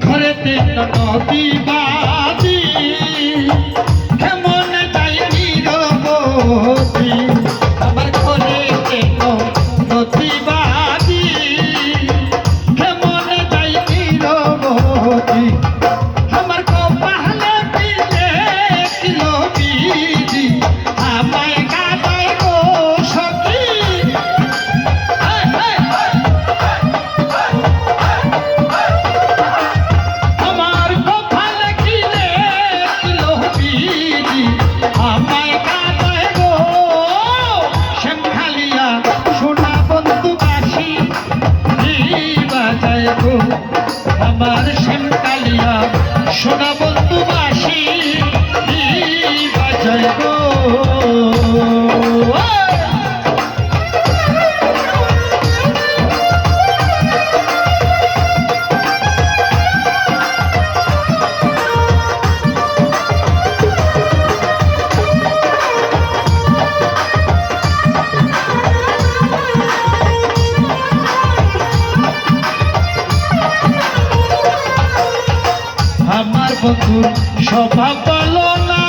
ঘরেতে নদী বা আমার কালিয়া সোনা বন্ধু বাসি বাজায় বন্ধুর সভা পাল না।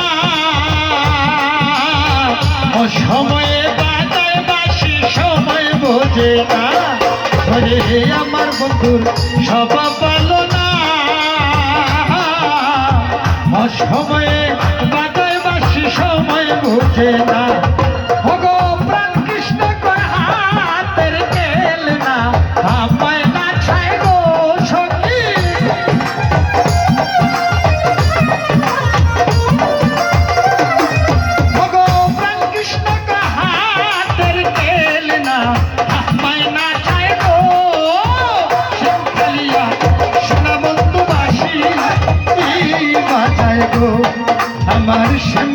ও সময়ে বাজায় বাসি, সময় বোঝে না। ওরে আমার বন্ধুর সভা পাল না। ও সময়ে বাজায় বাসি, সময় বোঝে না। বাজায় গো আমার শ্যাম